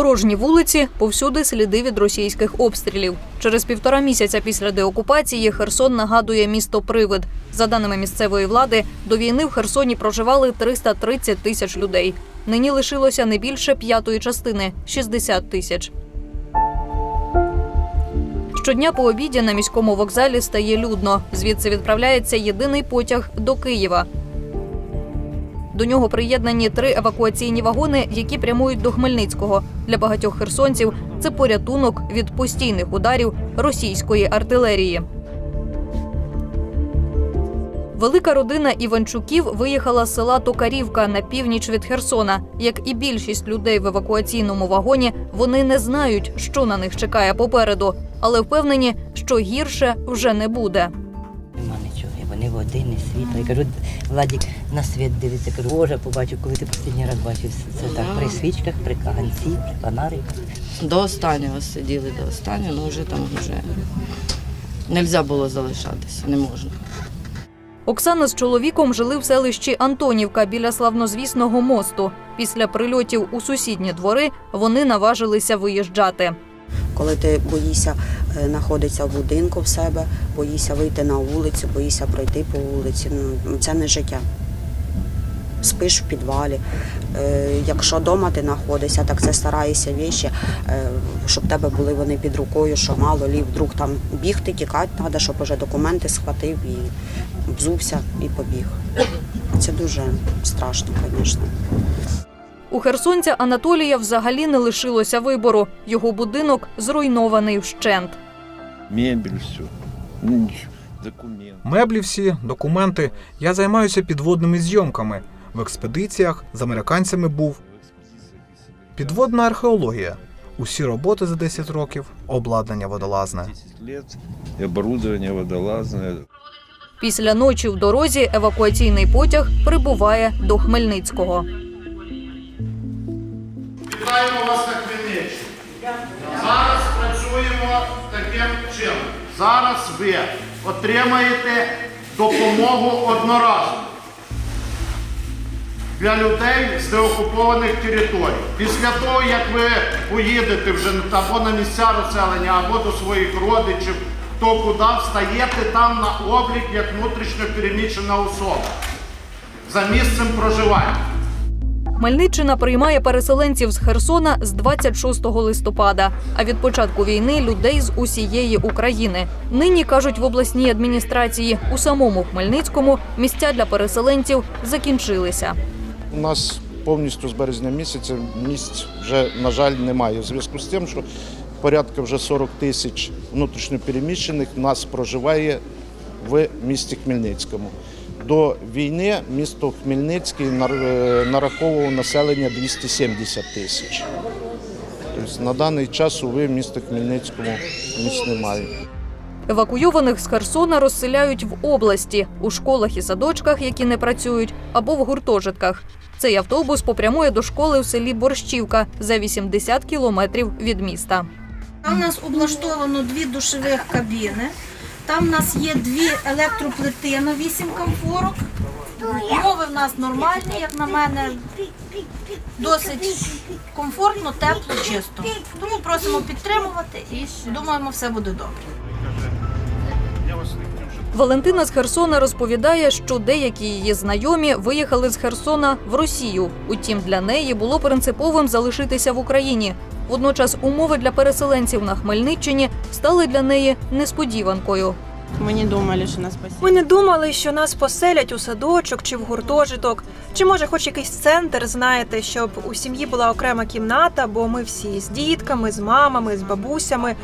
Порожні вулиці повсюди сліди від російських обстрілів. Через півтора місяця після деокупації Херсон нагадує місто Привид. За даними місцевої влади, до війни в Херсоні проживали 330 тисяч людей. Нині лишилося не більше п'ятої частини 60 тисяч. Щодня по обіді на міському вокзалі стає людно. Звідси відправляється єдиний потяг до Києва. До нього приєднані три евакуаційні вагони, які прямують до Хмельницького. Для багатьох херсонців це порятунок від постійних ударів російської артилерії. Велика родина Іванчуків виїхала з села Токарівка на північ від Херсона. Як і більшість людей в евакуаційному вагоні, вони не знають, що на них чекає попереду, але впевнені, що гірше вже не буде. Води, не світла. Я кажу, Владік на світ дивиться, кажу, Боже, побачив, коли ти останній раз бачив. Це так, при свічках, при каганці, при фонариках. До останнього сиділи, до останнього, ну вже там вже не можна було залишатися, не можна. Оксана з чоловіком жили в селищі Антонівка біля славнозвісного мосту. Після прильотів у сусідні двори вони наважилися виїжджати. Коли ти боїшся е, знаходитися в будинку в себе, боїшся вийти на вулицю, боїшся пройти по вулиці. Ну, це не життя. Спиш в підвалі. Е, Якщо вдома ти знаходишся, так це стараєшся віші, щоб в тебе були вони під рукою, що мало лі, вдруг там бігти, тікати треба, щоб уже документи схватив і взувся і побіг. Це дуже страшно, звісно. У херсонця Анатолія взагалі не лишилося вибору. Його будинок зруйнований вщент. мебель, все. Ну. Меблі всі, документи. Я займаюся підводними зйомками. В експедиціях з американцями був. Підводна археологія. Усі роботи за 10 років, обладнання водолазне. 10 лет, и оборудование. Після ночі в дорозі евакуаційний потяг прибуває до Хмельницького. Вітаємо вас на Хмельниччині. Зараз працюємо таким чином. Зараз ви отримаєте допомогу одноразову для людей з деокупованих територій. Після того, як ви поїдете вже або на місця розселення, або до своїх родичів, хто куди встаєте там на облік як внутрішньо переміщена особа за місцем проживання. Хмельниччина приймає переселенців з Херсона з 26 листопада. А від початку війни людей з усієї України. Нині кажуть в обласній адміністрації у самому Хмельницькому місця для переселенців закінчилися. У нас повністю з березня місяця місць вже, на жаль, немає. У зв'язку з тим, що порядка вже 40 тисяч внутрішньопереміщених нас проживає в місті Хмельницькому. До війни місто Хмельницький нар- е, нараховувало населення 270 тисяч. Тобто на даний час, уви, в місті Хмельницькому місць немає. Евакуйованих з Херсона розселяють в області у школах і садочках, які не працюють, або в гуртожитках. Цей автобус попрямує до школи в селі Борщівка за 80 кілометрів від міста. Там у нас облаштовано дві душових кабіни. Там в нас є дві електроплити на 8 комфорок. Умови в нас нормальні, як на мене, досить комфортно, тепло, чисто. Тому просимо підтримувати і думаємо, все буде добре. Валентина з Херсона розповідає, що деякі її знайомі виїхали з Херсона в Росію. Утім, для неї було принциповим залишитися в Україні. Водночас умови для переселенців на Хмельниччині стали для неї несподіванкою. Мы не думали, что нас спасет. Ми не думали, що нас поселять у садочок чи в гуртожиток, чи може хоч якийсь центр, знаєте, щоб у сім'ї була окрема кімната, бо ми всі з дітками, з мамами, з бабусями.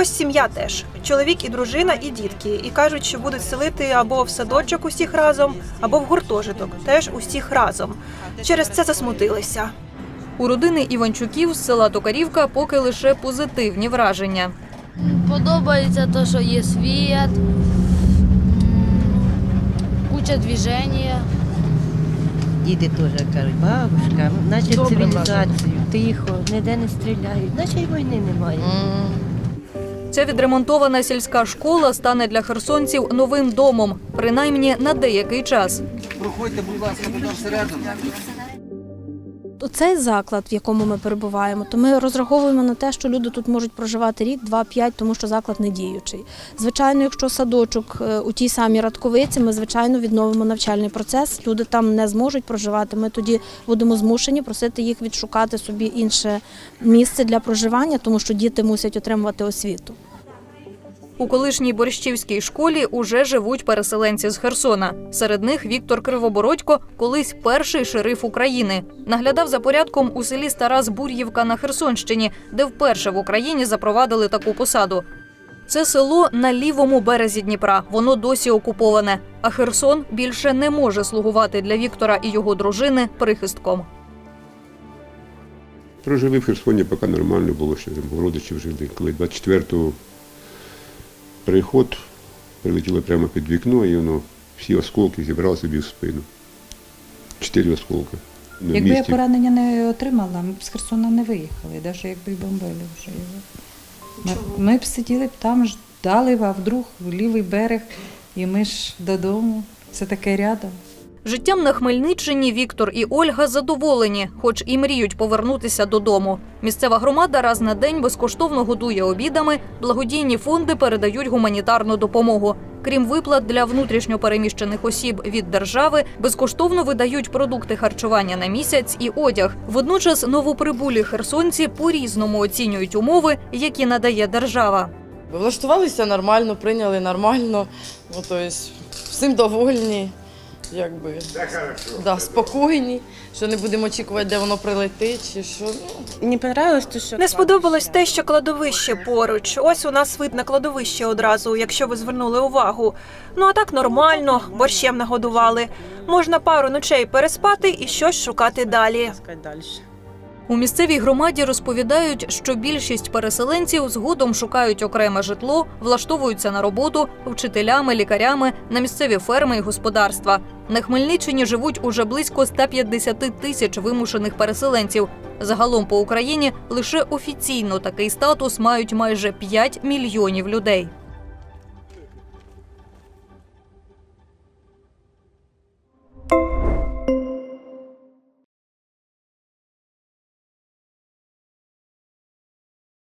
Ось сім'я теж чоловік і дружина, і дітки. І кажуть, що будуть селити або в садочок усіх разом, або в гуртожиток, теж усіх разом. Через це засмутилися. У родини Іванчуків з села Токарівка поки лише позитивні враження. Подобається те, що є світ, куча движення. Діти теж кажуть, бабушка, наче цивілізацію, тихо, ніде не стріляють, наче й війни немає. Ця відремонтована сільська школа стане для херсонців новим домом, принаймні на деякий час. Проходьте, будь ласка, туди всередину. Цей заклад, в якому ми перебуваємо, то ми розраховуємо на те, що люди тут можуть проживати рік, два, п'ять, тому що заклад не діючий. Звичайно, якщо садочок е, у тій самій радковиці, ми звичайно відновимо навчальний процес. Люди там не зможуть проживати. Ми тоді будемо змушені просити їх відшукати собі інше місце для проживання, тому що діти мусять отримувати освіту. У колишній борщівській школі уже живуть переселенці з Херсона. Серед них Віктор Кривобородько, колись перший шериф України. Наглядав за порядком у селі Стара Збур'ївка на Херсонщині, де вперше в Україні запровадили таку посаду. Це село на лівому березі Дніпра. Воно досі окуповане. А Херсон більше не може слугувати для Віктора і його дружини прихистком. Прожили в Херсоні, поки нормально було, ще там родичів жили. Коли 24-го приход, прилетіло прямо під вікно, і воно всі осколки зібрали собі в спину. Чотири осколки. На Якби я поранення не отримала, ми б з Херсона не виїхали, навіть якби й бомбили вже його. Ми, ми б сиділи б там, ждали, а вдруг в лівий берег, і ми ж додому. Це таке рядом. Життям на Хмельниччині Віктор і Ольга задоволені, хоч і мріють повернутися додому. Місцева громада раз на день безкоштовно годує обідами, благодійні фонди передають гуманітарну допомогу. Крім виплат для внутрішньо переміщених осіб від держави, безкоштовно видають продукти харчування на місяць і одяг. Водночас новоприбулі херсонці по-різному оцінюють умови, які надає держава. Влаштувалися нормально, прийняли нормально. Ну, тобто, всім довольні, якби да, спокійні, що не будемо очікувати, де воно прилетить, чи що. Ну, Не понравилось то, що Не сподобалось те, що кладовище поруч. Ось у нас видно кладовище одразу, якщо ви звернули увагу. Ну а так нормально, борщем нагодували. Можна пару ночей переспати і щось шукати далі. У місцевій громаді розповідають, що більшість переселенців згодом шукають окреме житло, влаштовуються на роботу вчителями, лікарями на місцеві ферми і господарства. На Хмельниччині живуть уже близько 150 тисяч вимушених переселенців. Загалом по Україні лише офіційно такий статус мають майже 5 мільйонів людей.